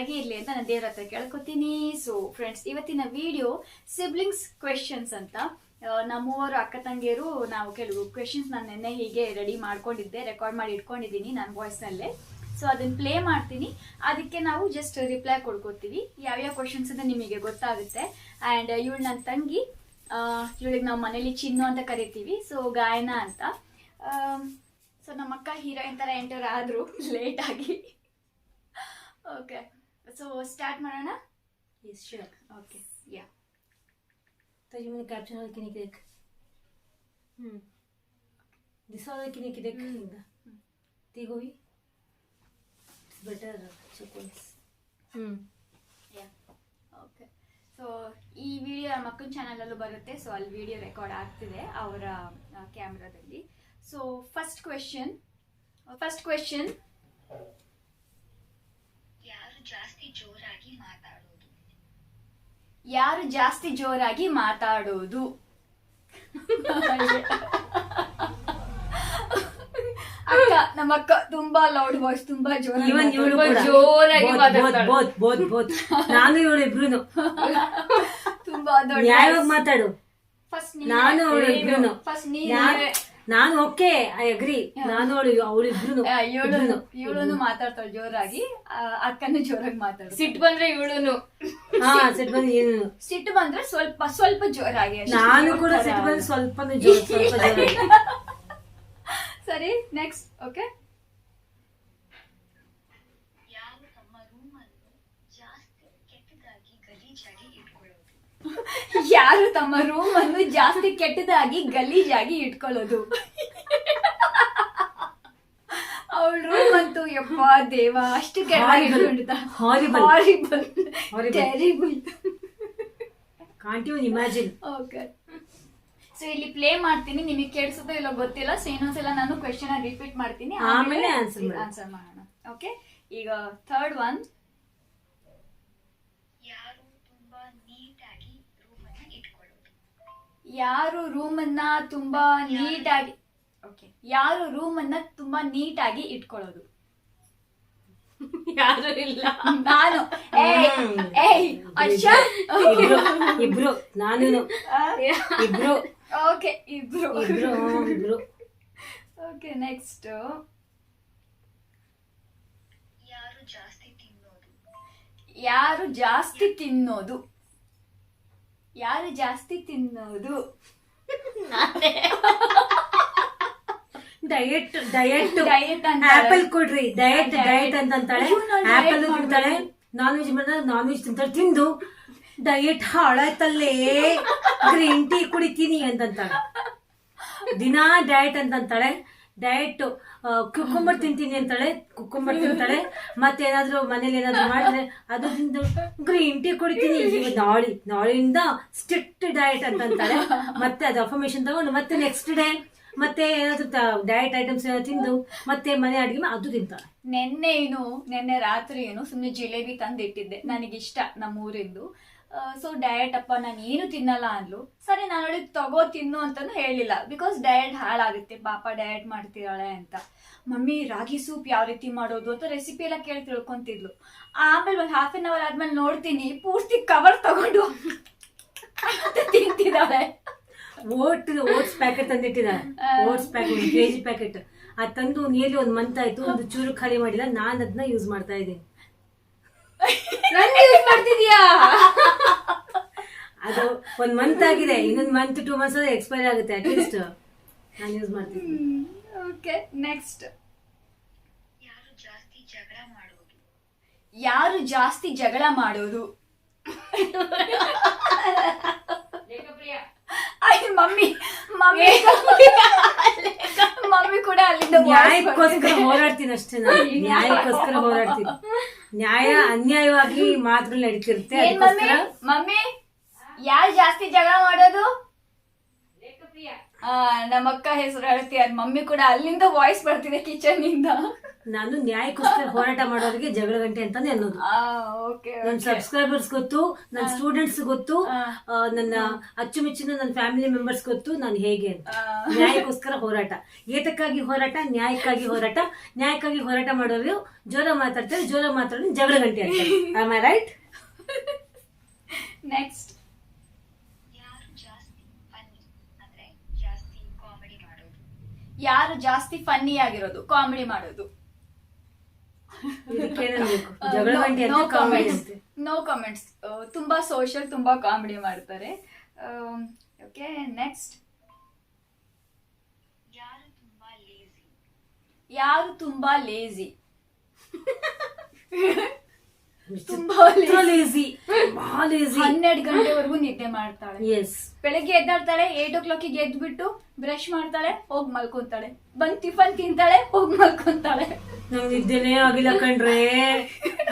ಚೆನ್ನಾಗಿ ಇರಲಿ ಅಂತ ನಾನು ದೇವ್ರ ಹತ್ರ ಕೇಳ್ಕೊತೀನಿ. ಸೊ ಫ್ರೆಂಡ್ಸ್ ಇವತ್ತಿನ ವಿಡಿಯೋ ಸಿಬ್ಲಿಂಗ್ಸ್ ಕ್ವೆಶನ್ಸ್ ಅಂತ. ನಮ್ಮೂವರು ಅಕ್ಕ ತಂಗಿಯರು ನಾವು ಕೆಲವು ಕ್ವೆಶನ್ಸ್ ನಾನು ನಿನ್ನೆ ಹೀಗೆ ರೆಡಿ ಮಾಡ್ಕೊಂಡಿದ್ದೆ ರೆಕಾರ್ಡ್ ಮಾಡಿ ಇಟ್ಕೊಂಡಿದ್ದೀನಿ ನನ್ನ ವಾಯ್ಸ್ನಲ್ಲೇ ಸೊ ಅದನ್ನ ಪ್ಲೇ ಮಾಡ್ತೀನಿ. ಅದಕ್ಕೆ ನಾವು ಜಸ್ಟ್ ರಿಪ್ಲೈ ಕೊಡ್ಕೋತೀವಿ. ಯಾವ್ಯಾವ ಕ್ವಶನ್ಸ್ ಅಂತ ನಿಮಗೆ ಗೊತ್ತಾಗುತ್ತೆ. ಆ್ಯಂಡ್ ಇವಳು ನನ್ನ ತಂಗಿ ಇವಳಿಗೆ ನಾವು ಮನೇಲಿ ಚಿನ್ನು ಅಂತ ಕರಿತೀವಿ. ಸೊ ಗಾಯನ ಅಂತ. ಸೊ ನಮ್ಮ ಅಕ್ಕ ಹೀರೋಯಿನ್ ಥರ ಎಂಟರ್ ಆದರು ಲೇಟಾಗಿ ಓಕೆ ಸೊ ಸ್ಟಾರ್ಟ್ ಮಾಡೋಣ? ಎಸ್ ಶೋರ್ ಓಕೆ ಯಾ ತಜ್ ಮುಂದೆ ಕ್ಯಾಪ್ಷನ್ ಅದಕ್ಕೆ ನಿಕ್ಕಿದೆ ಹ್ಞೂ ದಿಸ ಅದಕ್ಕೆ ನಿಕ್ಕಿದೆ ಹಿಂದ ತೀಗೋವಿ ಬೆಟರ್ ಚಕೋಲ್ಸ್ ಹ್ಞೂ ಸೊ ಈ ವಿಡಿಯೋ ನಮ್ಮ ಮಕ್ಕಳ ಚಾನಲಲ್ಲೂ ಬರುತ್ತೆ. ಸೊ ಅಲ್ಲಿ ವಿಡಿಯೋ ರೆಕಾರ್ಡ್ ಆಗ್ತಿದೆ ಅವರ ಕ್ಯಾಮ್ರಾದಲ್ಲಿ so first question first question ಜಾಸ್ತಿ ಜೋರಾಗಿ ಮಾತಾಡೋದು? ಯಾರು ಜಾಸ್ತಿ ಜೋರಾಗಿ ಮಾತಾಡೋದು? ಅಕ್ಕ ನಮ್ಮ ಅಕ್ಕ ತುಂಬಾ ಲೌಡ್ ವಾಯ್ಸ್ ತುಂಬಾ ಇವನ್ ಇವಳು ಜೋರಾಗಿ ಕೂಡ. ಮಾತಾಡ್ತಾಳೆ. ನಾನು ಇವಳು ಇಬ್ರುನು. ತುಂಬಾ ದೊಡ್ಡ ನ್ಯಾಯವಾಗಿ ಮಾತಾಡು. ಫಸ್ಟ್ ನಾನು ಅವಳು ಇಬ್ರುನು. ಫಸ್ಟ್ ನಾನ್- ನೀನು ಓಕೆ ಐ ಅಗ್ರಿ ನಾನು ಅವಳು ಅವಳು ಇಬ್ರುನು. ಇವಳು ಇವಳು ಮಾತಾಡ್ತಾಳೆ ಜೋರಾಗಿ. ಅಕ್ಕನ ಅಕ್ಕನು ಜೋರಾಗಿ ಮಾತಾಡ್ತಾಳೆ. ಸಿಟ್ಟು ಬಂದ್ರೆ ಇವಳುನು ಹಾ ಸಿಟ್ಟು ಬಂದ್ರೆ ಏನು ಸಿಟ್ಟು ಬಂದ್ರೆ ಸ್ವಲ್ಪ ಸ್ವಲ್ಪ ಜೋರಾಗಿ ಅಷ್ಟೇ. ನಾನು ಕೂಡ ಸಿಟ್ ಸಿಟ್ಟು ಬಂದ್ರೆ ಬಂದು ಸ್ವಲ್ಪ ಜೋರಾಗಿ. ಸರಿ ನೆಕ್ಸ್ಟ್ ಓಕೆ ಯಾರು ತಮ್ಮ ರೂಮ್ ಅನ್ನು ಜಾಸ್ತಿ ಕೆಟ್ಟದಾಗಿ ಗಲೀಜಾಗಿ ಇಟ್ಕೊಳ್ಳೋದು ಯಾರು ತಮ್ಮ ರೂಮ್ ಅನ್ನು ಜಾಸ್ತಿ ಕೆಟ್ಟದಾಗಿ ಗಲೀಜಾಗಿ ಇಟ್ಕೊಳ್ಳೋದು? ಅವಳ ರೂಮ್ ಅಂತೂ ಯಪ್ಪ ದೇವ ಅಷ್ಟು Horrible. Horrible. Terrible can't you imagine okay so ಇಲ್ಲಿ ಪ್ಲೇ ಮಾಡ್ತೀನಿ ನಿಮಗೆ ಕೇಳಿಸುತ್ತೋ ಇಲ್ಲೋ ಗೊತ್ತಿಲ್ಲ. ಸೊ ಇನ್ನೊಂದ್ಸಲ ನಾನು ಕ್ವೆಶನ್ ರಿಪೀಟ್ ಮಾಡ್ತೀನಿ. ಆಮೇಲೆ answer ಮಾಡಿ. ಆನ್ಸರ್ ಮಾಡೋಣ. ಓಕೆ ಈಗ ಥರ್ಡ್ ಒನ್ ಯಾರು ತುಂಬಾ ನೀಟಾಗಿ ರೂಮ್ ಅನ್ನ ಇಟ್ಕೊಳ್ಳೋದು ಯಾರು ರೂಮ್ ಅನ್ನ ತುಂಬಾ ನೀಟಾಗಿ ಓಕೆ. ಯಾರು ರೂಮ್ ಅನ್ನ ತುಂಬಾ ನೀಟಾಗಿ ಇಟ್ಕೊಳ್ಳೋದು. ಯಾರು ಇಲ್ಲ. ನಾನು. ಏಯ್ ಇಬ್ರು ನಾನು. ಇಬ್ರು. ಓಕೆ ಇಬ್ರು. ಇಬ್ರು ಇಬ್ರು. Okay next. ಯಾರು ಜಾಸ್ತಿ ತಿನ್ನೋದು? ಯಾರು ಜಾಸ್ತಿ ತಿನ್ನೋದು? ಯಾರು ಜಾಸ್ತಿ ತಿನ್ನೋದು? ಡಯಟ್ ಡಯಟ್ ಡಯಟ್ ಅಂತ ಆಪಲ್ ಕೊಡ್ರಿ. ಡಯಟ್. ಡಯಟ್ ಅಂತ ಅಂತಾಳೆ. ಆಪಲ್ ತಿಂತಾಳೆ ನಾನ್ ವೆಜ್ ಮಾಡಿದ್ರೆ ನಾನ್ ವೆಜ್ ತಿಂತಾಳೆ. ತಿಂದು. ಡಯಟ್ ಹಾಳಾಯ್ತಲ್ಲೇ. ಗ್ರೀನ್ ಟೀ ಕುಡಿತೀನಿ ಅಂತಂತಾಳೆ ದಿನಾ ಡಯಟ್ ಅಂತಂತಾಳೆ ಡಯಟ್ ಕುಕ್ಕುಂಬರ್ ತಿಂತೀನಿ ಅಂತಾಳೆ ಕುಕ್ಕುಂಬರ್ ತಿಂತಾಳೆ. ಮತ್ತೆ ಏನಾದ್ರು ಮನೇಲಿ ಏನಾದ್ರು ಮಾಡಿದ್ರೆ ಅದು ತಿಂದು ಗ್ರೀನ್ ಟೀ ಕುಡಿತೀನಿ ನಾಳಿ ನಾಳೆ ನಾಳೆಯಿಂದ ಸ್ಟ್ರಿಕ್ಟ್ ಡಯಟ್ ಅಂತಂತಾಳೆ ಮತ್ತೆ ಅದು ಅಫರ್ಮೇಶನ್ ತಗೊಂಡು ಮತ್ತೆ ನೆಕ್ಸ್ಟ್ ಡೇ ಮತ್ತೆ ಏನಾದ್ರು ಡಯಟ್ ಐಟಮ್ಸ್ ತಿಂದು ಮತ್ತೆ ಮನೆ ಅಡಿಗೆ ಅದು ತಿಂತಾಳೆ. ನೆನ್ನೆ ಏನು, ನೆನ್ನೆ ರಾತ್ರಿ ಏನು ಸುಮ್ಮನೆ ಜಿಲೇಬಿ ತಂದಿಟ್ಟಿದ್ದೆ. ನನಗಿಷ್ಟ ನಮ್ಮ ಊರಿಂದು ಸೊ ಡಯಟ್ ಅಪ್ಪ ನಾನು ಏನು ತಿನ್ನಲ್ಲ ಅಂದ್ಲು. ಸರಿ ನಾನು ಅವಳಿಗೆ ತಗೋ ತಿನ್ನು ಅಂತಾನು ಹೇಳಿಲ್ಲ. ಬಿಕಾಸ್ ಡಯಟ್ ಹಾಳಾಗುತ್ತೆ. ಪಾಪ ಡಯಟ್ ಮಾಡ್ತಿದ್ದಾಳೆ ಅಂತ. ಮಮ್ಮಿ ರಾಗಿ ಸೂಪ್ ಯಾವ ರೀತಿ ಮಾಡೋದು ಅಂತ ರೆಸಿಪಿ ಎಲ್ಲ ಕೇಳಿ ತಿಳ್ಕೊಂತಿದ್ಲು. ಆಮೇಲೆ ಒಂದು ಹಾಫ್ ಅನ್ ಅವರ್ ಆದ್ಮೇಲೆ ನೋಡ್ತೀನಿ ಪೂರ್ತಿ ಕವರ್ ತಗೊಂಡು ತಿಂತಿದ್ದಾಳೆ. ಓಟ್ ಓಟ್ಸ್ ಪ್ಯಾಕೆಟ್ ತಂದಿಟ್ಟಿದ್ದಾಳೆ. ಓಟ್ಸ್ ಪ್ಯಾಕೆಟ್ ಕೆಜಿ ಪ್ಯಾಕೆಟ್ ಅದು ತಂದು ನಿಯರ್ಲಿ ಒಂದು ಮಂತ್ ಆಯ್ತು. ಒಂದು ಚೂರು ಖಾಲಿ ಮಾಡಿಲ್ಲ. ನಾನು ಅದನ್ನ ಯೂಸ್ ಮಾಡ್ತಾ ಇದ್ದೀನಿ. ಯೂಸ್ ಮಾಡ್ತಿದ್ಯಾ? ಅದು ಒಂದ್ ಮಂತ್ ಆಗಿದೆ. ಇನ್ನೊಂದು ಮಂತ್ ಟೂ ಮಂತ್ಸ್ ಎಕ್ಸ್ಪೈರ್ ಆಗುತ್ತೆ ಅಟ್ಲೀಸ್ಟ್ ನಾನು ಯೂಸ್ ಮಾಡ್ತೀನಿ ಓಕೆ ನೆಕ್ಸ್ಟ್ ಯಾರು ಜಾಸ್ತಿ ಜಗಳ ಮಾಡೋದು? ಯಾರು ಜಾಸ್ತಿ ಜಗಳ ಮಾಡೋದು? ಅಯ್ಯ ಮಮ್ಮಿ ಮಮ್ಮಿ. ಮಮ್ಮಿ ಕೂಡ ಅಲ್ಲಿಂದ ನ್ಯಾಯಕ್ಕೋಸ್ಕರ. ಹೋರಾಡ್ತೀನಿ ಅಷ್ಟೇ ನಾನು. ನ್ಯಾಯಕ್ಕೋಸ್ಕರ ಹೋರಾಡ್ತೀನಿ. ನ್ಯಾಯ ಅನ್ಯಾಯವಾಗಿ ಮಾತುಗಳು ನಡೀತಿರುತ್ತೆ. ಏನ್ ಮಮ್ಮಿ? ಅದಕ್ಕೋಸ್ಕರ ಮಮ್ಮಿ ಯಾರು ಜಾಸ್ತಿ ಜಗಳ ಮಾಡೋದು? ಆ, ನಮ್ಮ ಅಕ್ಕ ಹೆಸರು ಹೇಳ್ತೀಯ ಮಮ್ಮಿ ಕೂಡ ಅಲ್ಲಿಂದ ವಾಯ್ಸ್ ಬರ್ತಿದೆ ಕಿಚನ್ ಇಂದ ನಾನು ನ್ಯಾಯಕ್ಕೋಸ್ಕರ ಹೋರಾಟ ಮಾಡೋರಿಗೆ ಜಗಳ ಗಂಟೆ ಅಂತಾನೆ ಅನ್ನೋದು. ಓಕೆ ನನ್ನ ಸಬ್ಸ್ಕ್ರೈಬರ್ಸ್ ಗೊತ್ತು ನನ್ನ ಸ್ಟೂಡೆಂಟ್ಸ್ ಗೊತ್ತು ಆ, ನನ್ನ ಅಚ್ಚುಮೆಚ್ಚಿನ ನನ್ನ ಫ್ಯಾಮಿಲಿ ಮೆಂಬರ್ಸ್ ಗೊತ್ತು ನಾನು ಹೇಗೆ ಅಂತ. ನ್ಯಾಯಕ್ಕೋಸ್ಕರ ಹೋರಾಟ. ಏತಕ್ಕಾಗಿ ಹೋರಾಟ? ನ್ಯಾಯಕ್ಕಾಗಿ ಹೋರಾಟ. ನ್ಯಾಯಕ್ಕಾಗಿ ಹೋರಾಟ ಮಾಡೋರು ಜೋರ ಮಾತಾಡ್ತಾರೆ ಜೋರ ಮಾತಾಡೋದು ಜಗಳ ಗಂಟೆ ಅಂತ ರೈಟ್ ನೆಕ್ಸ್ಟ್ ಯಾರು ಜಾಸ್ತಿ ಫನ್ನಿ ಅಂದ್ರೆ ಜಾಸ್ತಿ ಕಾಮಿಡಿ ಮಾಡೋದು? ಯಾರು ಜಾಸ್ತಿ ಫನ್ನಿ ಆಗಿರೋದು? ಕಾಮಿಡಿ ಮಾಡೋದು. ಇದಕ್ಕೇನಬೇಕು ಜಗಳ ಗಂಟೆ ಅಂತ. ಕಾಮಿಡಿ ನೋ ಕಾಮೆಂಟ್ಸ್ ತುಂಬಾ ಸೋಷಿಯಲ್ ತುಂಬಾ ಕಾಮಿಡಿ ಮಾಡ್ತಾರೆ. ಓಕೆ ನೆಕ್ಸ್ಟ್ ಯಾರು ತುಂಬಾ ಲೇಜಿ ಯಾರು ತುಂಬಾ ಲೇಜಿ ತುಂಬಾ ಲೇಜಿ ಹನ್ನೆರಡು ಗಂಟೆವರೆಗೂ ನಿದ್ದೆ ಮಾಡ್ತಾಳೆ. ಎಸ್ ಬೆಳಗ್ಗೆ ಎದ್ದಾಳ್ತಾಳೆ ಏಟ್ ಓ ಕ್ಲಾಕಿಗೆ ಎದ್ಬಿಟ್ಟು ಬ್ರಷ್ ಮಾಡ್ತಾಳೆ ಹೋಗ್ ಮಲ್ಕೊಂತಾಳೆ. ಬಂದ್ ಟಿಫನ್ ತಿಂತಾಳೆ ಹೋಗ್ ಮಲ್ಕೊಂತಾಳೆ. ನಂಗೆ ನಿದ್ದೆನೇ ಆಗಿಲ್ಲ ಕಣ್ರೆ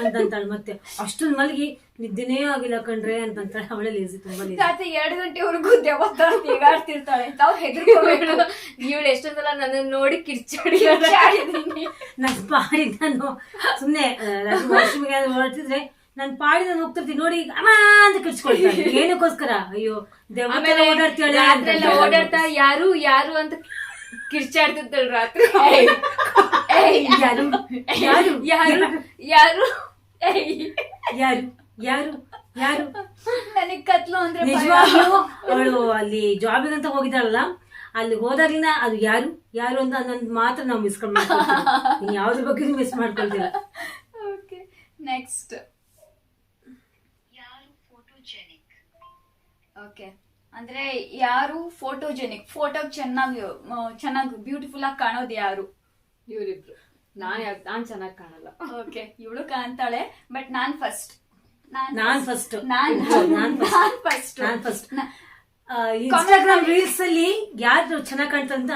ಅಂತಂತಾಳೆ ಮತ್ತೆ. ಅಷ್ಟೊಂದ್ ಮಲಗಿ ನಿದ್ದೆನೇ ಆಗಿಲ್ಲ ಕಣ್ರೆ ಅಂತಂತಾಳೆ. ಅವಳೆ ಲೇಸಿ ತುಂಬಾ ಲೇಸಿ ರಾತ್ರಿ ಎರಡು ಗಂಟೆವರೆಗೂ ತಿಗಾಡ್ತಿರ್ತಾಳೆ ತಾವ್ ಹೆದರ್ಕೋಬೇಕು. ಇವಳು ಎಷ್ಟೊಂದಲ್ಲ ನನ್ನ ನೋಡಿ ಕಿರ್ಚಾಡಿ ನನ್ ಪಾಡಿ ನಾನು ಸುಮ್ನೆ ವಾಶ್ರೂಮ್ಗೆ ಹೊರಟಿದ್ರೆ ನನ್ ಪಾಡಿ ನಾನು ಹೋಗ್ತಿರ್ತೀನಿ. ನೋಡಿ ಅಮ್ಮ ಅಂತ ಏನಕ್ಕೋಸ್ಕರ? ಅಯ್ಯೋ ದೆವ್ವ ಓಡಾಡ್ತಾಳೆ ಓಡಾಡ್ತಾ ಯಾರು ಯಾರು ಅಂತ ಕಿರ್ಚಾಡ್ತಿದ್ದಳು ರಾತ್ರಿ. ಯಾರು ಯಾರು ಯಾರು ಯಾರು. ಯಾರು ಯಾರು ಯಾರು ನನಗ್ ಕತ್ಲು ಅಂದ್ರೆ. ನಿಜವಾಗ್ಲೂ ಅವಳು ಅಲ್ಲಿ ಜಾಬ್ ಅಂತ ಹೋಗಿದ್ದಾಳಲ್ಲ ಅಲ್ಲಿ ಹೋದಾಗ್ಲಿನ ಅದು ಯಾರು ಯಾರು ಅಂತ ನನ್ ಮಾತ್ರ ನಾವು ಮಿಸ್ ಮಾಡ್ಕೊಳ್ತೀವಿ ಯಾವ್ದ್ರ ಬಗ್ಗೆ ಮಿಸ್ ಮಾಡ್ಕೊಳ್ತೀರ ಓಕೆ ನೆಕ್ಸ್ಟ್ ಯಾರು ಫೋಟೋಜೆನಿಕ್ ಓಕೆ ಅಂದ್ರೆ ಯಾರು ಫೋಟೋಜೆನಿಕ್ ಫೋಟೋ ಚೆನ್ನಾಗಿ ಚೆನ್ನಾಗಿ ಬ್ಯೂಟಿಫುಲ್ ಆಗಿ ಕಾಣೋದು ಯಾರು? ಇವ್ರಿಬ್ರು. ನಾನ್ ಯಾಕೆ ನಾನ್ ಚೆನ್ನಾಗ್ ಕಾಣಲ್ಲ. ಓಕೆ ಇವಳು ಕಾಣ್ತಾಳೆ ಬಟ್ ನಾನ್ ಫಸ್ಟ್ ನಾನ್ ಫಸ್ಟ್ ನಾನ್. ಫಸ್ಟ್ ನಾನ್ ಫಸ್ಟ್ ಇನ್ಸ್ಟಾಗ್ರಾಮ್ ರೀಲ್ಸ್ ಅಲ್ಲಿ ಯಾರು ಚೆನ್ನಾಗ್ ಕಾಣ್ತಂತ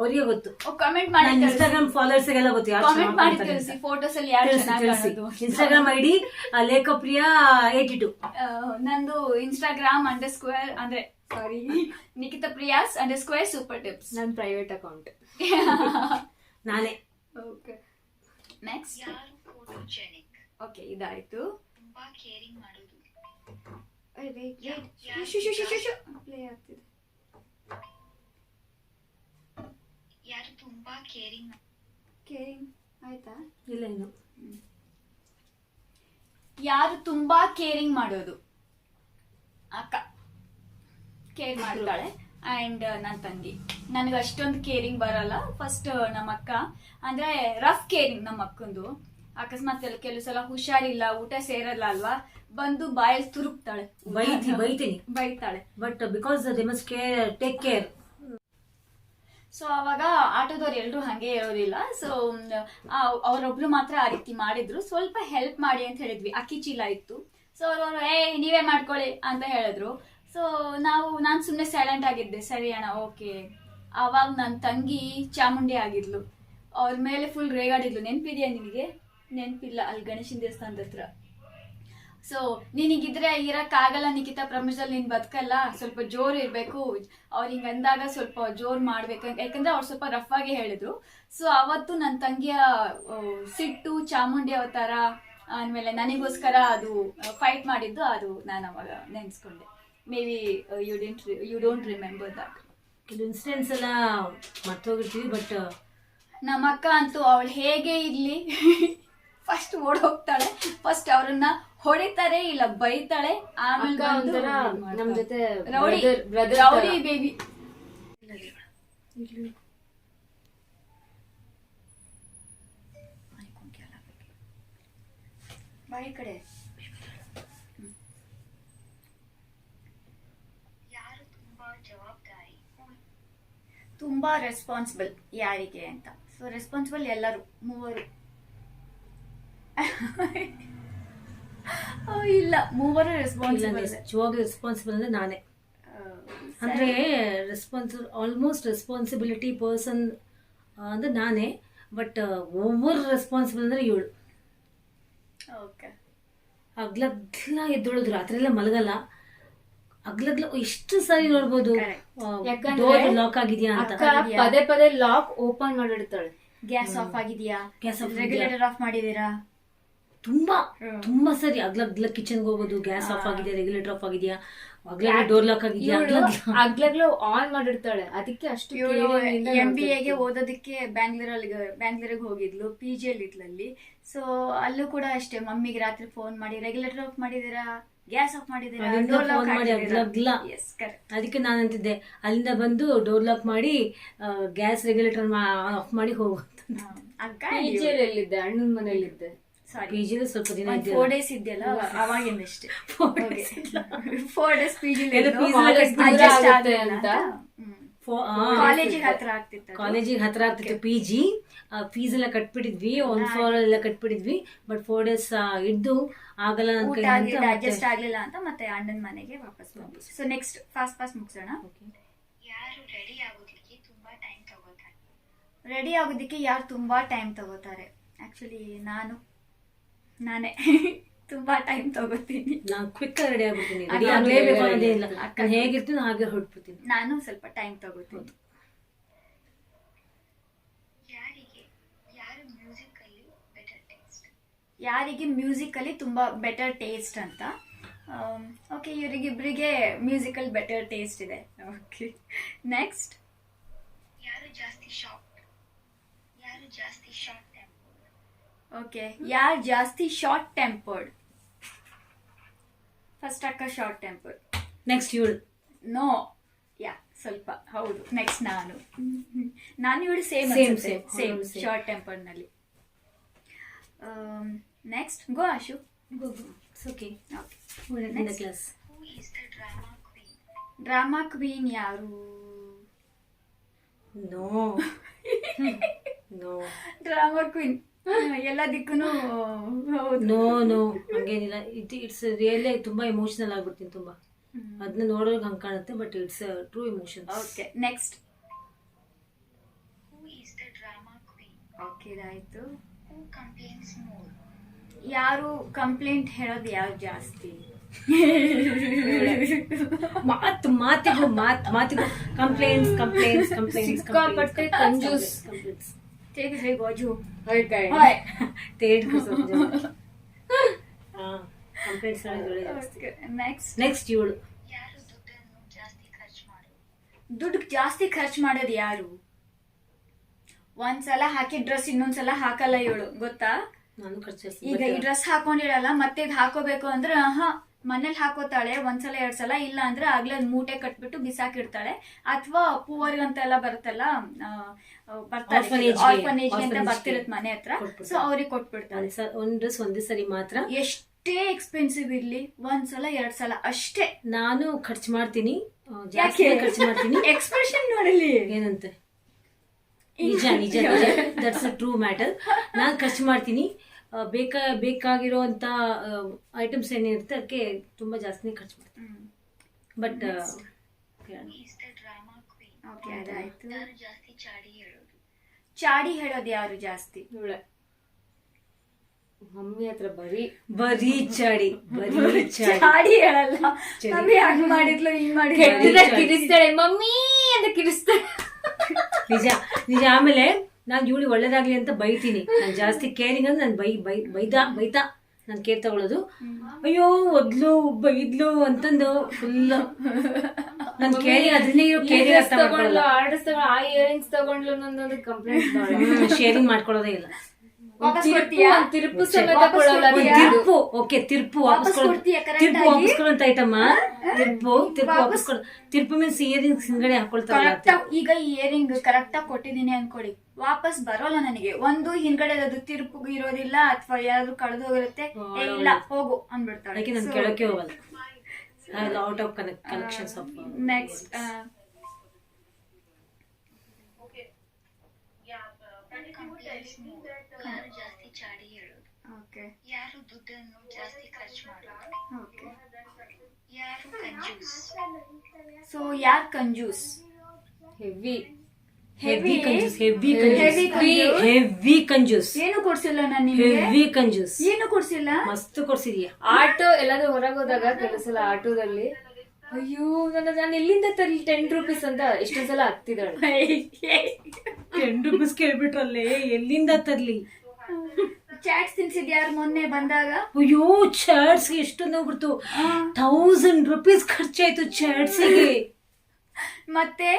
ಅವ್ರಿಗೆ ಗೊತ್ತು. ಕಮೆಂಟ್ ಮಾಡಿ ಇನ್ಸ್ಟಾಗ್ರಾಮ್ ಫಾಲೋವರ್ಸ್ ಎಲ್ಲ ಗೊತ್ತು ಯಾರು ಕಾಮೆಂಟ್ ಮಾಡಿ ತಿಳಿಸಿ ಫೋಟೋಸ್ ಅಲ್ಲಿ ಯಾರು ಕಾಣೋದು Instagram ID Lekhapriya eighty two ನಂದು ಇನ್ಸ್ಟಾಗ್ರಾಮ್ ಅಂಡರ್ ಸ್ಕ್ವೇರ್ ಅಂದ್ರೆ sorry Nikhita Priyas under super tips ನನ್ನ ಪ್ರೈವೇಟ್ ಅಕೌಂಟ್ ನಾನೇ. ಓಕೆ ನೆಕ್ಸ್ಟ್ ಯಾರು ಫೋಟೋಜೆನಿಕ್ ಓಕೆ ಇದಾಯ್ತು. ತುಂಬಾ ಕೇರಿಂಗ್ ಮಾಡೋದು. ಪ್ಲೇ ಆಗ್ತಿದೆ. ಯಾರು ತುಂಬಾ ಕೇರಿಂಗ್ ಕೇರಿಂಗ್ ಆಯ್ತಾ? ಇಲ್ಲ ಇನ್ನು ಯಾರು ತುಂಬಾ ಕೇರಿಂಗ್ ಮಾಡೋದು? ಅಕ್ಕ. ಕೇರ್ ಮಾಡ್ತಾಳೆ. ಅಂಡ್ ನನ್ನ ತಂಗಿ ನನಗೆ ಅಷ್ಟೊಂದು ಕೇರಿಂಗ್ ಬರಲ್ಲ. ಫಸ್ಟ್ ನಮ್ಮ ಅಕ್ಕ ಅಂದ್ರೆ ರಫ್ ಕೇರಿಂಗ್ ನಮ್ಮ ಅಕ್ಕಂದು ಅಕಸ್ಮಾತ್ ಕೆಲವು ಸಲ ಹುಷಾರಿಲ್ಲ ಊಟ ಸೇರಲ್ಲ ಅಲ್ವಾ? ಬಂದು ಬಾಯಲ್ಲಿ ತುರುಕ್ತಾಳೆ ಬೈತಿ ಬೈತೀನಿ. ಬೈತಾಳೆ. But because they must care take care so ಅವಾಗ ಆಟೋದವ್ರು ಎಲ್ಲರೂ ಹಂಗೆ ಇರೋದಿಲ್ಲ ಸೊ ಅವರೊಬ್ರು ಮಾತ್ರ ಆ ರೀತಿ ಮಾಡಿದ್ರು. ಸ್ವಲ್ಪ ಹೆಲ್ಪ್ ಮಾಡಿ ಅಂತ ಹೇಳಿದ್ವಿ. ಅಕ್ಕಿ ಚೀಲ ಇತ್ತು. ಸೊ ಅವ್ರವ್ರು ಏ ನೀವೇ ಮಾಡ್ಕೊಳ್ಳಿ ಅಂತ ಹೇಳಿದ್ರು. ಸೊ ನಾವು, ನಾನು ಸುಮ್ಮನೆ ಸೈಲೆಂಟ್ ಆಗಿದ್ದೆ. ಸರಿ ಅಣ್ಣ ಓಕೆ ಆವಾಗ ನನ್ನ ತಂಗಿ ಚಾಮುಂಡಿ ಆಗಿದ್ಲು. ಅವ್ರ ಮೇಲೆ ಫುಲ್ ರೇಗಾಡಿದ್ಲು. ನೆನಪಿದೆಯಾ ನಿನಗೆ? ನೆನಪಿಲ್ಲ. ಅಲ್ಲಿ ಗಣೇಶನ ದೇವಸ್ಥಾನದ ಹತ್ರ. ಸೊ ನಿನಗಿದ್ರೆ ಇರಕ್ಕಾಗಲ್ಲ ನಿಖಿತ ಪ್ರಪಂಚದಲ್ಲಿ ನೀನು ಬದುಕಲ್ಲ. ಸ್ವಲ್ಪ ಜೋರ್ ಇರಬೇಕು. ಅವ್ರು ಹಿಂಗೆ ಅಂದಾಗ ಸ್ವಲ್ಪ ಜೋರು ಮಾಡ್ಬೇಕು. ಯಾಕಂದ್ರೆ ಅವ್ರು ಸ್ವಲ್ಪ ರಫ್ ಆಗಿ ಹೇಳಿದ್ರು. ಸೊ ಅವತ್ತು ನನ್ನ ತಂಗಿಯ ಸಿಟ್ಟು, ಚಾಮುಂಡಿ ಅವತಾರ, ಆಮೇಲೆ ನನಗೋಸ್ಕರ ಅದು ಫೈಟ್ ಮಾಡಿದ್ದು, ಅದು ನಾನು ಅವಾಗ ನೆನ್ಸ್ಕೊಂಡೆ. Maybe you didn't you don't remember that ಕೆಲವು ಇನ್ಸಿಡೆಂಟ್ಸ್ ಎಲ್ಲ ಮರ್ತೋಗಿರ್ತೀವಿ ಬಟ್ ನಮ್ಮ ಅಕ್ಕ ಅಂತೂ ಅವಳು ಹೇಗೆ ಇರಲಿ? ಫಸ್ಟ್ ಓಡೋಗ್ತಾಳೆ ಫಸ್ಟ್ ಅವ್ರನ್ನ ಹೊಡಿತಾರೆ ಇಲ್ಲ ಬೈತಾಳೆ ಆಮೇಲೆ ಒಂಥರ ಇದು ನಮ್ ಜೊತೆ ರೌಡಿ ರೌಡಿ. ಬೇಬಿ ಬಾಯಿ ಕಡೆ ಯಾರು ತುಂಬಾ ಜವಾಬ್ದಾರಿ ತುಂಬಾ ರೆಸ್ಪಾನ್ಸಿಬಲ್ ಯಾರಿಗೆ ಅಂತ. ಸೊ ರೆಸ್ಪಾನ್ಸಿಬಲ್ ಎಲ್ಲರೂ ಮೂವರು. ಇಲ್ಲ ಮೂವರು ರೆಸ್ಪಾನ್ಸಿಬಲ್ ರೆಸ್ಪಾನ್ಸಿಬಲ್ ಅಂದ್ರೆ ನಾನೇ. ಅಂದ್ರೆ ರೆಸ್ಪಾನ್ಸಿಬಲ್ ಆಲ್ಮೋಸ್ಟ್ ರೆಸ್ಪಾನ್ಸಿಬಿಲಿಟಿ ಪರ್ಸನ್ ಅಂದ್ರೆ ನಾನೇ ಬಟ್ ಓವರ್ ರೆಸ್ಪಾನ್ಸಿಬಲ್ ಅಂದ್ರೆ ಇವಳು ಓಕೆ. ಅಗ್ಲಗ್ಲ ಎದ್ದೊಳದು ರಾತ್ರಿ ಎಲ್ಲ ಮಲಗಲ್ಲ. ಅಗ್ಲಗ್ಲ ಎಷ್ಟು ಸಾರಿ ನೋಡ್ಬೋದು. ಯಾಕಂದ್ರೆ ಡೋರ್ ಲಾಕ್ ಆಗಿದ್ಯಾ ಅಂತ ಅಕ್ಕ ಪದೇ ಪದೇ ಲಾಕ್ ಓಪನ್ ಮಾಡಿಡ್ತಾಳೆ. ಗ್ಯಾಸ್ ಆಫ್ ಆಗಿದ್ಯಾ? ಗ್ಯಾಸ್ ಆಫ್ ರೆಗ್ಯುಲೇಟರ್ ಆಫ್ ಮಾಡಿದೀರಾ ತುಂಬಾ ತುಂಬಾ ಸರಿ ಅಗ್ಲಗ್ಲ ಕಿಚನ್ಗೆ ಹೋಗೋದು. ಗ್ಯಾಸ್ ಆಫ್ ಆಗಿದೆ ರೆಗ್ಯುಲೇಟರ್ ಆಫ್ ಆಗಿದೆಯಾ? ಅಗ್ಲಗ್ಲ ಡೋರ್ ಲಾಕ್ ಆಗಿದ್ಯಾ? ಅಗ್ಲಗ್ಲ ಆನ್ ಮಾಡಿರ್ತಾಳೆ ಅದಕ್ಕೆ ಅಷ್ಟು ಎಂ ಬಿ ಎಗೆ. ಓದೋದಕ್ಕೆ ಬ್ಯಾಂಗ್ಳೂರಲ್ಲಿ ಬ್ಯಾಂಗ್ಳೂರಿಗೆ ಹೋಗಿದ್ಲು ಪಿ ಜಿ ಅಲ್ಲಿ ಇದ್ಲಲ್ಲಿ. ಸೊ ಅಲ್ಲೂ ಕೂಡ ಅಷ್ಟೇ ಮಮ್ಮಿಗೆ ರಾತ್ರಿ ಫೋನ್ ಮಾಡಿ ರೆಗ್ಯುಲೇಟರ್ ಆಫ್ ಮಾಡಿದೀರಾ ಗ್ಯಾಸ್ ಆಫ್ ಮಾಡಿದ್ದೀರಾ? ಅದಕ್ಕೆ ನಾನು ಅಂತಿದ್ದೆ ಅಲ್ಲಿಂದ ಬಂದು ಡೋರ್ ಲಾಕ್ ಮಾಡಿ ಗ್ಯಾಸ್ ರೆಗ್ಯುಲೇಟರ್ ಆಫ್ ಮಾಡಿ ಹೋಗು ಅಕ್ಕ PG ಯಲ್ಲಿ ಎಲ್ಲಿದ್ದೆ? ಅಣ್ಣನ ಮನೆಯಲ್ಲಿದ್ದೆ ಸ್ವಲ್ಪ ದಿನ ಇದ್ದೆ ಫೋರ್ ಡೇಸ್ ಇದೆಯಲ್ಲ ಫೋರ್ ಡೇಸ್ ಪಿ ಜಿ ಎಲ್ಲ PG ಲಿ ದೂರ Adjust ಅಂತ. ಕಾಲೇಜಿಗೆ ಹತ್ರ ಆಗ್ತಿತ್ತು ಕಾಲೇಜಿಗೆ ಹತ್ರ ಆಗ್ತಿತ್ತು ಪಿ ಜಿ ಫೀಸ್ ಎಲ್ಲ ಕಟ್ಬಿಟ್ಟಿದ್ವಿ. ಒನ್ ಫೋರ್ ಎಲ್ಲ ಕಟ್ಬಿಟ್ಟಿದ್ವಿ. ಬಟ್ ಫೋರ್ ಡೇಸ್ ಇದ್ದು ಆಗಲ್ಲ ನನ್ ಊಟ ಕೈಯಿಂದ ಅಂತ ಅಡ್ಜಸ್ಟ್ ಮತ್ತೆ- ಆಗ್ಲಿಲ್ಲ ಅಂತ ಮತ್ತೆ ಅಣ್ಣನ ಮನೆಗೆ ವಾಪಸ್ ಬಂದ್ವಿ. ಸೊ ನೆಕ್ಸ್ಟ್ ಫಾಸ್ಟ್ ಫಾಸ್ಟ್ ಮುಗಿಸೋಣ? ಯಾರು ರೆಡಿ ಆಗೋದಕ್ಕೆ ತುಂಬಾ ಟೈಮ್ ತಗೋತಾರೆ? ರೆಡಿ ಆಗೋದಕ್ಕೆ ಯಾರು ತುಂಬಾ ಟೈಮ್ ತಗೋತಾರೆ? ಆಕ್ಚುಲಿ ನಾನು ನಾನೇ. ತುಂಬಾ ಟೈಮ್ ತಗೋತೀನಿ. ನಾನು ಕ್ವಿಕ್ ರೆಡಿ ಆಗ್ಬಿಡ್ತೀನಿ ರೆಡಿ ಆಗ್ಲೇಬೇಕು ಅನ್ನೋದೇ ಇಲ್ಲ. ಅಕ್ಕ. ನಾನು ಹೇಗಿರ್ತೀನಿ ಹಾಗೆ ಹೊರಟ್ಬಿಡ್ತೀನಿ. ನಾನು ಸ್ವಲ್ಪ ಟೈಮ್ ತಗೋತೀನಿ ಯಾರು ಮ್ಯೂಸಿಕ್ ಅಲ್ಲಿ ಬೆಟರ್ ಟೇಸ್ಟ್ ಯಾರಿಗೆ ಮ್ಯೂಸಿಕಲ್ಲಿ ತುಂಬ ತುಂಬಾ ಬೆಟರ್ ಟೇಸ್ಟ್ ಅಂತ ಓಕೆ ಇವರಿಗಿಬ್ಬರಿಗೆ ಮ್ಯೂಸಿಕಲ್ ಬೆಟರ್ ಟೇಸ್ಟ್ ಇದೆ. ಓಕೆ ನೆಕ್ಸ್ಟ್ ಯಾರು ಜಾಸ್ತಿ ಶಾರ್ಟ್ ಯಾರು ಜಾಸ್ತಿ ಶಾರ್ಟ್ ಟೆಂಪರ್ಡ್ ಓಕೆ ಯಾರು ಜಾಸ್ತಿ ಶಾರ್ಟ್ ಟೆಂಪರ್ಡ್ ಫಸ್ಟ್ ಅಕ್ಕ ಶಾರ್ಟ್ ಟೆಂಪರ್ ನೆಕ್ಸ್ಟ್ ಇವಳು. ನೋ ಯಾ ಸ್ವಲ್ಪ. ಹೌದು. ನೆಕ್ಸ್ಟ್ ನಾನು. ನಾನು ಇವಳು same same same short same. Go Ashu. Next go Ashu okay the Next. Class who is the drama queen drama queen ಯಾರು ನೋ ನೋ ಡ್ರಾಮಾ ಕ್ವೀನ್ ಎಲ್ಲ ದಿಕ್ಕೂ ಹೌದು. ನೋ ನೋ ಹಂಗೇನಿಲ್ಲ. ಇಟ್ ಇಟ್ಸ್ ರಿಯಲಿ ತುಂಬಾ emotional ಆಗ್ಬಿಡ್ತೀನಿ ತುಂಬಾ. ಅದನ್ನ ನೋಡೋಕೆ ಹಂಗೆ ಕಾಣುತ್ತೆ but it's true emotion okay next Who is the drama queen? Okay ಇದಾಯ್ತು. ಕಂಪ್ಲೇನ್ಸ್ ಮೋರ್ ಯಾರು ಕಂಪ್ಲೇಂಟ್ ಹೇಳೋದು ಯಾರು ಜಾಸ್ತಿ? ಮಾತು ಮಾತಿಗೂ ಮಾತ್ ಮಾತಿಗೂ ಕಂಪ್ಲೇಂಟ್ಸ್ ಕಂಪ್ಲೇಂಟ್ಸ್ ಕಂಪ್ಲೇಂಟ್ಸ್ ಸಿಕ್ಕಾಪಟ್ಟೆ ಕಂಜೂಸ್. ಕಂಪ್ಲೇಂಟ್ಸ್ ಹೇಗೆ ಹೇಗೆ ಅಜು ಹಾಯ್ ಕಾಯ್. ತೇಡ್ ಕಂಪ್ಲೇಂಟ್ಸ್ ಜಾಸ್ತಿ ನೆಕ್ಸ್ಟ್ ನೆಕ್ಸ್ಟ್ ಇವಳು ಯಾರು ದುಡ್ಡನ್ನು ಜಾಸ್ತಿ. ಖರ್ಚು ಮಾಡೋದು ದುಡ್ಡು ಜಾಸ್ತಿ ಖರ್ಚು ಮಾಡೋದು ಯಾರು? ಒಂದ್ಸಲ ಹಾಕಿ ಡ್ರೆಸ್ ಇನ್ನೊಂದ್ಸಲ ಹಾಕಲ್ಲ ಇವಳು ಗೊತ್ತಾ? ನಾನು ಖರ್ಚು ಈಗ ಈ ಡ್ರೆಸ್ ಹಾಕೊಂಡಿರಲ್ಲ ಮತ್ತೆ ಇದು ಹಾಕೋಬೇಕು ಅಂದ್ರೆ ಹಾ ಮನೇಲಿ ಹಾಕೋತಾಳೆ ಒಂದ್ಸಲ ಎರಡ್ ಸಲ ಇಲ್ಲ ಅಂದ್ರೆ ಆಗ್ಲೇ ಮೂಟೆ ಕಟ್ಬಿಟ್ಟು ಬಿಸಾಕಿಡ್ತಾಳೆ ಅಥವಾ ಪೂವರ್ ಅಂತೆಲ್ಲ ಬರುತ್ತಲ್ಲ ಬರ್ತಾರೆ ಆರ್ಫನೇಜ್ ಅಂತ ಬರ್ತಿರತ್ ಮನೆ ಹತ್ರ. ಸೊ ಅವ್ರಿಗೆ ಕೊಟ್ಬಿಡ್ತಾಳೆ. ಒಂದ್ ಡ್ರೆಸ್ ಒಂದೇ ಸರಿ ಮಾತ್ರ? ಎಷ್ಟೇ ಎಕ್ಸ್ಪೆನ್ಸಿವ್ ಇರ್ಲಿ ಒಂದ್ಸಲ ಎರಡ್ ಸಲ ಅಷ್ಟೇ. ನಾನು ಖರ್ಚು ಮಾಡ್ತೀನಿ ಜಾಸ್ತಿ ಖರ್ಚು ಮಾಡ್ತೀನಿ. ಎಕ್ಸ್ಪ್ರೆಷನ್ ನೋಡಲಿ ಏನಂತೆ? ನಿಜ ನಿಜ ದಟ್ಸ್ ಟ್ರೂ ಮ್ಯಾಟರ್ ನಾನು ಖರ್ಚು ಮಾಡ್ತೀನಿ. ಬೇಕಾ ಬೇಕಾಗಿರೋಂಥ ಐಟಮ್ಸ್ ಏನಿರುತ್ತೆ ಅದಕ್ಕೆ ತುಂಬಾ ಜಾಸ್ತಿನೇ ಖರ್ಚು ಮಾಡ್ತಾರೆ. But who drama queen okay ಅದಾಯ್ತು. ಯಾರು ಜಾಸ್ತಿ ಚಾಡಿ ಹೇಳೋದು? ಯಾರು ಜಾಸ್ತಿ? ಮಮ್ಮಿ ಹತ್ರ ಬರೀ ಬರೀ ಚಾಡಿ ಬರೀ ಚಾಡಿ. ಹೇಳಲ್ಲ. ಮಮ್ಮಿ ಹಂಗ್ ಮಾಡಿದ್ಲು ಹಿಂಗ್ ಮಾಡಿದ್ಲು. ಕೆಟ್ಟದಾಗ ಕಿರಿಸ್ತಾಳೆ ಮಮ್ಮಿ ಅಂತ ಕಿರಿಸ್ತಾಳೆ ನಿಜ ನಿಜ ಆಮೇಲೆ ನಾನು ಇವಳು ಒಳ್ಳೇದಾಗ್ಲಿ ಅಂತ ಬೈತೀನಿ. ನಾನು ಜಾಸ್ತಿ ಕೇರಿಂಗ್ ಅಂದ್ರೆ ನಾನು ಬೈ ಬೈ ಬೈತಾ ಬೈತಾ ನಾನು ಕೇರ್ ತಗೊಳ್ಳೋದು ಅಯ್ಯೋ ಒದ್ಲು ಬೈದ್ಲು ಅಂತಂದು ಫುಲ್ ನನ್ ಕೇರಿ ಅದನ್ನೇ ಇರೋ ಕೇರಿ ಅರ್ಥ ತಗೊಂಡ್ಲು ಆರ್ಡರ್ಸ್ ತಗೊಂಡು ಆ ಇಯರಿಂಗ್ಸ್ ತಗೊಂಡ್ಲು ಅನ್ನೋದು ಕಂಪ್ಲೇಂಟ್ ಶೇರಿಂಗ್ ಮಾಡ್ಕೊಳ್ಳೋದೇ ಇಲ್ಲ. ತಿರುಪು? ತಿರುಪು ಓಕೆ ತಿರ್ಪು ವಾಪಸ್ ತಿರ್ಪು ವಾಪಸ್ ಕೊಡುವಂತ ಐಟಮ್ ತಿರುಪು ತಿರುಪು ವಾಪಸ್- ಕೊಡು. ತಿರ್ಪು ಮೀನ್ಸ್ ಇಯರಿಂಗ್ಸ್ ಹಿಂಗಡೆ ಹಾಕೊಳ್ತಾರೆ ಈಗ ಇಯರಿಂಗ್ ಕರೆಕ್ಟ್ ಆಗಿ ಕೊಟ್ಟಿದ್ದೀನಿ ಅನ್ಕೊಳ್ಳಿ ವಾಪಸ್ ಬರೋಲ್ಲ ನನಗೆ. ಒಂದು ಹಿಂದ್ಗಡೆ ಅದು ತಿರುಪು ಇರೋದಿಲ್ಲ ಅಥವಾ ಯಾರು ಕಳೆದು ಹೋಗಿರುತ್ತೆ ಏ, ಇಲ್ಲ ಹೋಗು ಅಂದ್ಬಿಡ್ತಾಳೆ. ಅದಕ್ಕೆ ನಾನು ಹೋಗಲ್ಲ? ಔಟ್ ಆಫ್ ನೆಕ್ಸ್ಟ್ ಯಾರು ಜಾಸ್ತಿ ಚಾಡಿ ಹೇಳೋದು ಓಕೆ ಯಾರು ದುಡ್ಡನ್ನು ಜಾಸ್ತಿ ಖರ್ಚು ಮಾಡೋದು ಓಕೆ ಯಾರು ಕಂಜೂಸ್ ಸೊ ಯಾರು ಕಂಜೂಸ್? ಹೆವಿ ಹೆವಿ ಕಂಜೂಸ್ ಹೆವಿ ಕಂಜೂಸ್. ಹೆವಿ ಕಂಜೂಸ್ ಏನು ಕೊಡ್ಸಿಲ್ಲ ನಾನು ನಿಮಗೆ ಹೆವಿ ಕಂಜೂಸ್ ಏನು ಕೊಡ್ಸಿಲ್ಲ? ಮಸ್ತ್ ಕೊಡ್ಸಿದೀಯ? ಆಟೋ ಎಲ್ಲಾದ್ರೂ ಹೊರಗೆ ಹೋದಾಗ ಕೆಲವು ಸಲ ಆಟೋದಲ್ಲಿ. ಅಯ್ಯೋ ನನ್ನ ನಾನು ಎಲ್ಲಿಂದ ತರ್ಲಿ ಟೆನ್ ರುಪೀಸ್ ಅಂತ ಎಷ್ಟೊಂದ್ ಸಲ ಹತ್ತಿದಾಳೆ ಟೆನ್ ರುಪೀಸ್ ಕೇಳ್ಬಿಟ್ರಲ್ಲೇ ಎಲ್ಲಿಂದ ತರ್ಲಿ? ಚಾಟ್ಸ್ ತಿನ್ಸಿದ್ ಯಾರು ಮೊನ್ನೆ ಬಂದಾಗ? ಅಯ್ಯೋ ಚಾಟ್ಸ್ ಎಷ್ಟು ನೋಡ್ಬಿಡ್ತು ಥೌಸಂಡ್ ರುಪೀಸ್ ಖರ್ಚಾಯ್ತು ಚಾಟ್ಸ್ಗೆ ಮತ್ತೆ?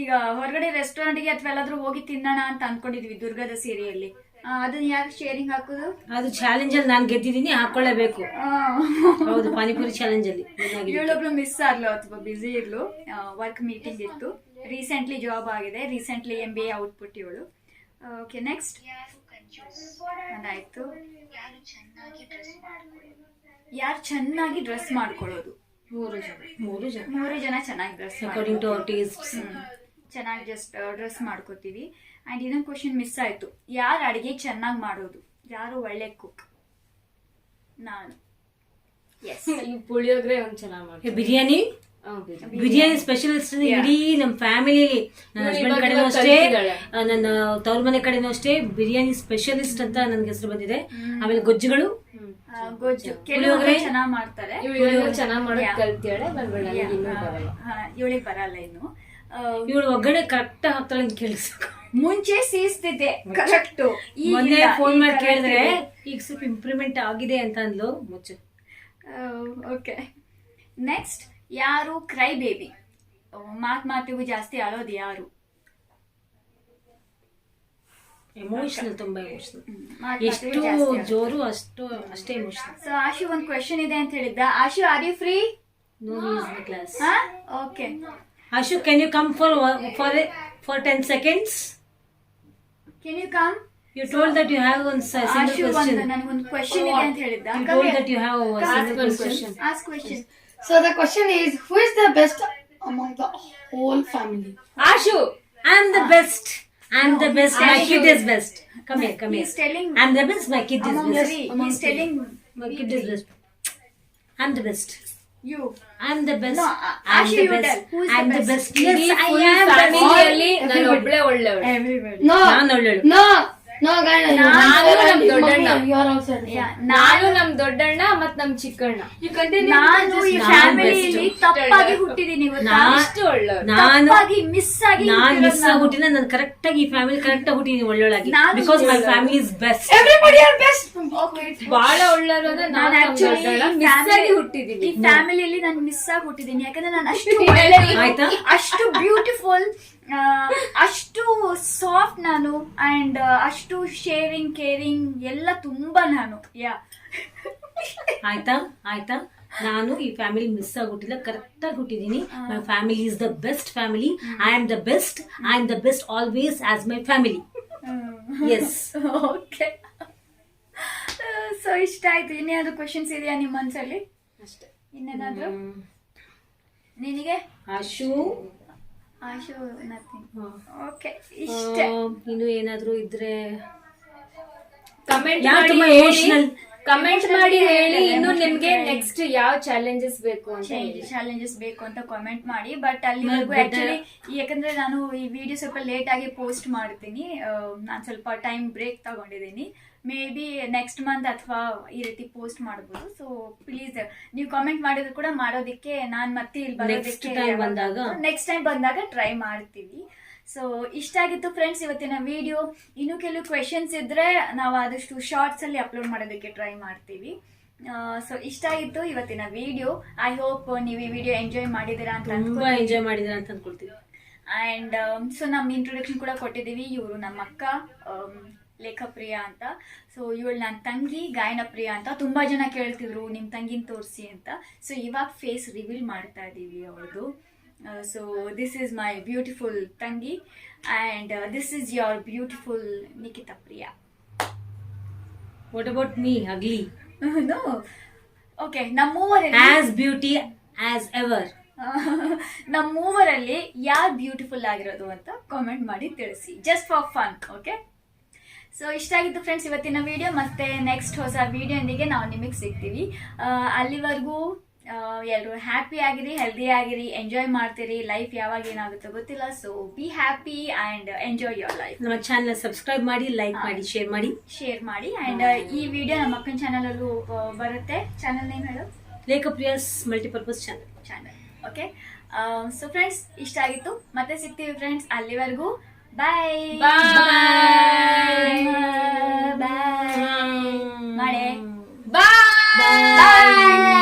ಈಗ ಹೊರಗಡೆ ರೆಸ್ಟೋರೆಂಟ್ಗೆ ಅಥವಾ ಎಲ್ಲಾದ್ರೂ ಹೋಗಿ ತಿನ್ನೋಣ ಅಂತ ಅನ್ಕೊಂಡಿದ್ವಿ ದುರ್ಗದ ಸೀರೆಯಲ್ಲಿ. ಅದನ್ನ ಯಾಕೆ ಶೇರಿಂಗ್ ಹಾಕೋದು? ಅದು ಚಾಲೆಂಜ್ ಅಲ್ಲಿ ನಾನು ಗೆದ್ದಿದ್ದೀನಿ ಹಾಕೊಳ್ಳೇಬೇಕು. ಹೌದು ಪಾನಿಪುರಿ ಚಾಲೆಂಜ್ ಅಲ್ಲಿ? ಇವಳೊಬ್ಳು ಮಿಸ್ ಆಗ್ಲು ಅಥವಾ ಬಿಸಿ ಇರ್ಲು ವರ್ಕ್ ಮೀಟಿಂಗ್ ಇತ್ತು. ರೀಸೆಂಟ್ಲಿ ಜಾಬ್ ಆಗಿದೆ. Recently M B A output ಇವಳು. ಓಕೆ ನೆಕ್ಸ್ಟ್ ಅದಾಯ್ತು. ಯಾರು ಚೆನ್ನಾಗಿ ಡ್ರೆಸ್ ಮಾಡ್ಕೊಳ್ಳೋದು? ಯಾರು ಚೆನ್ನಾಗಿ ಡ್ರೆಸ್ ಮಾಡ್ಕೊಳ್ಳೋದು ಮೂರು ಜನ. ಮೂರು ಜನ ಮೂರು ಜನ ಚೆನ್ನಾಗಿ dress according to our taste ಚೆನ್ನಾಗಿ ಜಸ್ಟ್ ಡ್ರೆಸ್ ಮಾಡ್ಕೋತೀವಿ. ಅಂಡ್ ಇನ್ನೊಂದು ಕ್ವಶನ್ ಮಿಸ್ ಆಯ್ತು. ಯಾರು ಅಡುಗೆ ಚೆನ್ನಾಗಿ ಮಾಡೋದು? ಯಾರು ಒಳ್ಳೆ ಕುಕ್ ನಾನು. ಎಸ್ ಈ ಪುಳಿಯೋಗ್ರೆ ಒಂದು ಚೆನ್ನಾಗಿ ಮಾಡಿ ಬಿರಿಯಾನಿ? ಬಿರಿಯಾನಿ. ಸ್ಪೆಷಲಿಸ್ಟ್ ಇಡೀ ನಮ್ಮ ಫ್ಯಾಮಿಲಿಲಿ ನನ್ನ ಹಸ್ಬೆಂಡ್ ಕಡೆನೂ ಅಷ್ಟೇ ನನ್ನ ತವ್ರ ಮನೆ ಕಡೆನೂ ಅಷ್ಟೇ ಬಿರಿಯಾನಿ ಸ್ಪೆಷಲಿಸ್ಟ್ ಅಂತ ನನ್ಗೆ ಹೆಸರು ಬಂದಿದೆ. ಆಮೇಲೆ ಗೊಜ್ಜುಗಳು. ಗೊಜ್ಜು ಚೆನ್ನಾಗಿ ಮಾಡ್ತಾರೆ. ಇವ್ಳು ಇವಾಗ ಚೆನ್ನಾಗ್ ಮಾಡೋದ್ Yeah. ಕಲ್ತಿಯಾಳೆ ಬಂದ್ಬಿಡ ಇನ್ನೂ ಬರಲ್ಲ. ಇವಳಿಗೆ ಬರಲ್ಲ ಇನ್ನು. ಇವಳು ಒಗ್ಗಡೆ ಕರೆಕ್ಟ್ ಹಾಕ್ತಾಳೆ ಅಂತ ಕೇಳಿಸ್ಬೇಕು ಮುಂಚೆ ಸೀಸ್ತಿದ್ದೆ ಕರೆಕ್ಟ್ ಮೊನ್ನೆ ಫೋನ್ ಮಾಡಿ ಕೇಳಿದ್ರೆ ಈಗ ಸ್ವಲ್ಪ ಇಂಪ್ರೂವ್ಮೆಂಟ್ ಆಗಿದೆ ಅಂತ ಅಂದ್ಲು ಮುಚ್ಚು. ಓಕೆ ನೆಕ್ಸ್ಟ್ ಯಾರು ಕ್ರೈ ಬೇಬಿ ಮಾತ್ ಮಾತಿಗೂ ಜಾಸ್ತಿ ಅಳೋದು ಯಾರು? ಎಮೋಷನಲ್ ತುಂಬಾ ಎಮೋಷನಲ್ ಎಷ್ಟು. ಜೋರು ಅಷ್ಟು ಅಷ್ಟೇ ಎಮೋಷನಲ್ ಸೊ ಆಶು ಒಂದು ಕ್ವೆಶನ್ ಇದೆ ಅಂತ ಹೇಳಿದ್ದ. Ashu are you free no class okay Ashu can you come for for for ten seconds can you come you told that you have one single Ashu ಒಂದು question ನನಗೊಂದು question ಇದೆ ಅಂತ ಹೇಳಿದ್ದ you told that you have Ask single one question question. Ask question So the question is, who is the best among the whole family? Ashu I am the best I am the best my kid is best come here come He's here telling I am the best my kid is among best three. He's telling my kid is best I am the best you. I am the best No, I am Ashu, the you best tell. Who is I am the the best? Best ಇಡೀ yes i full am the ಫ್ಯಾಮಿಲಿಯಲ್ಲಿ best ನಾನು ಒಬ್ಳೆ ಒಳ್ಳೆವಳು Everybody. No, ನಾನು ಒಳ್ಳೆಳು no, no, guys. ನಾನು ನಮ್ ದೊಡ್ಡಣ್ಣ. ಮತ್ ನಮ್ ಚಿಕ್ಕಣ್ಣ. ನಾನು ಈ ಫ್ಯಾಮಿಲಿಯಲ್ಲಿ ತಪ್ಪಾಗಿ ಹುಟ್ಟಿದೀನಿ ಅಷ್ಟು ಒಳ್ಳೆವಳು ನಾನು ತಪ್ಪಾಗಿ ಮಿಸ್ ಆಗಿ ನಾನ್ ಮಿಸ್. ಆಗ್ಬಿಟ್ಟಿನ ನಾನು. ಕರೆಕ್ಟ್ ಆಗಿ ಈ ಫ್ಯಾಮಿಲಿ ಕರೆಕ್ಟ್ ಆಗಿ ಹುಟ್ಟಿದೀನಿ ಒಳ್ಳೊಳಗೆ. ನಾನು because my family is best. ಬಹಳ ಒಳ್ಳೆಯವರು ಅಂದ್ರೆ ನಾನು ನಾನು ಆಕ್ಚುಲಿ ಮಿಸ್ ಆಗಿ ಹುಟ್ಟಿದೀನಿ. ಈ ಫ್ಯಾಮಿಲಿಯಲ್ಲಿ ನಾನು ಮಿಸ್ ಆಗಿ ಹುಟ್ಟಿದೀನಿ. ಯಾಕಂದ್ರೆ ನಾನು ಅಷ್ಟು ಒಳ್ಳೆಯವಳು, ಆಯ್ತಾ? ಅಷ್ಟು ಬ್ಯೂಟಿಫುಲ್ ಅಷ್ಟು ಸಾಫ್ಟ್ ನಾನು ಅಂಡ್ ಅಷ್ಟು ಶೇರಿಂಗ್ ಕೇರಿಂಗ್ ಎಲ್ಲ ತುಂಬಾ ನಾನು. ಯಾ ಆಯ್ತಾ? ಆಯ್ತಾ? ನಾನು ಈ ಫ್ಯಾಮಿಲಿ ಮಿಸ್ ಆಗ್ಬಿಟ್ಟಿಲ್ಲ. ಕರೆಕ್ಟ್ ಆಗಿ ಹುಟ್ಟಿದೀನಿ. My family is the best family I am the best I am the best always as my family yes okay so ಇಷ್ಟ ಆಯ್ತು. ಇನ್ನೇನಾದ್ರು ಕ್ವಶನ್ಸ್ ಇದೆಯಾ ನಿಮ್ಮ ಮನ್ಸಲ್ಲಿ? ಅಷ್ಟೇ. ಇನ್ನೇನಾದ್ರು? ನಿನಗೆ? ಆ, ಓಕೆ ಇಷ್ಟೇ. ಇನ್ನು ಏನಾದರೂ ಇದ್ರೆ ಕಮೆಂಟ್ ಮಾಡಿ? ಕಮೆಂಟ್ ಮಾಡಿ ಹೇಳಿ ಇನ್ನು ನಿಮ್ಗೆ ನೆಕ್ಸ್ಟ್ ಯಾವ ಚಾಲೆಂಜಸ್ ಬೇಕು ಅಂತ ಚಾಲೆಂಜಸ್ ಬೇಕು ಅಂತ ಕಾಮೆಂಟ್ ಮಾಡಿ ಬಟ್ ಅಲ್ಲಿ ಆಕ್ಚುಲಿ ಯಾಕಂದ್ರೆ ನಾನು ಈ ವಿಡಿಯೋ ಸ್ವಲ್ಪ ಲೇಟ್ ಆಗಿ ಪೋಸ್ಟ್ ಮಾಡ್ತೀನಿ. ನಾನು ಸ್ವಲ್ಪ ಟೈಮ್ ಬ್ರೇಕ್ ತಗೊಂಡಿದ್ದೀನಿ. ಮೇ ಬಿ ನೆಕ್ಸ್ಟ್ ಮಂತ್ ಅಥವಾ ಈ ರೀತಿ ಪೋಸ್ಟ್ ಮಾಡ್ಬೋದು. ಸೊ ಪ್ಲೀಸ್ ನೀವು ಕಾಮೆಂಟ್ ಮಾಡಿದ್ರು ಕೂಡ ಮಾಡೋದಕ್ಕೆ ನಾನು ಮತ್ತೆ ಇಲ್ಲಿ ಬರೋದಕ್ಕೆ? ನೆಕ್ಸ್ಟ್ ಟೈಮ್ ಬಂದಾಗ ಟ್ರೈ ಮಾಡ್ತೀವಿ. ಸೊ ಇಷ್ಟ ಆಗಿತ್ತು ಫ್ರೆಂಡ್ಸ್ ಇವತ್ತಿನ ವಿಡಿಯೋ ಇನ್ನು ಕೆಲವು ಕ್ವೆಶನ್ಸ್ ಇದ್ರೆ ನಾವು ಆದಷ್ಟು ಶಾರ್ಟ್ಸ್ ಅಲ್ಲಿ ಅಪ್ಲೋಡ್ ಮಾಡೋದಕ್ಕೆ ಟ್ರೈ ಮಾಡ್ತೀವಿ. ಸೊ ಇಷ್ಟ ಆಗಿತ್ತು ಇವತ್ತಿನ ವಿಡಿಯೋ ಐ ಹೋಪ್ ನೀವು ಈ ವಿಡಿಯೋ ಎಂಜಾಯ್ ಮಾಡಿದ್ದೀರಾ ಅಂತ ತುಂಬಾ ಎಂಜಾಯ್ ಮಾಡಿದಿರಾ ಅಂತ ಅನ್ಕೊಳ್ತೀನಿ ಅಂಡ್ ಸೊ ನಮ್ಮ ಇಂಟ್ರೊಡಕ್ಷನ್ ಕೂಡ ಕೊಟ್ಟಿದ್ದೀವಿ. ಇವರು ನಮ್ಮ ಅಕ್ಕ ಆಮ್, ಲೇಖಪ್ರಿಯ ಅಂತ. ಸೊ ಇವಳು ನನ್ನ ತಂಗಿ ಗಾಯನ ಪ್ರಿಯ ಅಂತ. ತುಂಬಾ ಜನ ಕೇಳ್ತಿದ್ರು ನಿಮ್ಮ ತಂಗಿನ ತೋರಿಸಿ ಅಂತ. ಸೊ ಇವಾಗ ಫೇಸ್ ರಿವೀಲ್ ಮಾಡ್ತಾ ಇದ್ದೀವಿ ಅವ್ರದ್ದು so this is my beautiful ತಂಗಿ and this is your beautiful Nikhita Priya what about me ugly no okay ನಮ್ಮೂವರಲ್ಲಿ as beauty as ever ನಮ್ಮ ಮೂವರಲ್ಲಿ ಯಾರು ಬ್ಯೂಟಿಫುಲ್ ಆಗಿರೋದು ಅಂತ ಕಾಮೆಂಟ್ ಮಾಡಿ ತಿಳಿಸಿ. Just for fun okay so ಇಷ್ಟ ಆಗಿತ್ತು ಫ್ರೆಂಡ್ಸ್ ಇವತ್ತಿನ ವಿಡಿಯೋ ಮತ್ತೆ ನೆಕ್ಸ್ಟ್ ಹೊಸ ವಿಡಿಯೋಂದಿಗೆ ನಾವು ನಿಮಗೆ ಸಿಗ್ತೀವಿ. ಅಲ್ಲಿವರೆಗೂ ಎಲ್ಲರೂ ಹ್ಯಾಪಿ ಆಗಿರಿ ಹೆಲ್ದಿ ಆಗಿರಿ ಎಂಜಾಯ್ ಮಾಡ್ತೀರಿ. ಲೈಫ್ ಯಾವಾಗ ಏನಾಗುತ್ತೋ ಗೊತ್ತಿಲ್ಲ. So be happy and enjoy your life ನಮ್ಮ ಚಾನಲ್ ಸಬ್ಸ್ಕ್ರೈಬ್ ಮಾಡಿ ಲೈಕ್ ಮಾಡಿ ಶೇರ್ ಮಾಡಿ. ಶೇರ್ ಮಾಡಿ. ಅಂಡ್ ಈ ವಿಡಿಯೋ ನಮ್ಮ ಅಕ್ಕನ ಚಾನಲಲ್ಲೂ ಬರುತ್ತೆ. ಚಾನಲ್ ನೇಮ್ ಹೇಳು? Lekhapriyas multipurpose channel channel okay so friends ಇಷ್ಟ ಆಗಿತ್ತು. ಮತ್ತೆ ಸಿಗ್ತೀವಿ ಫ್ರೆಂಡ್ಸ್ ಅಲ್ಲಿವರೆಗೂ. ಬಾಯ್ ಮಳೆ ಬಾಯ್ ಮಾಡಿ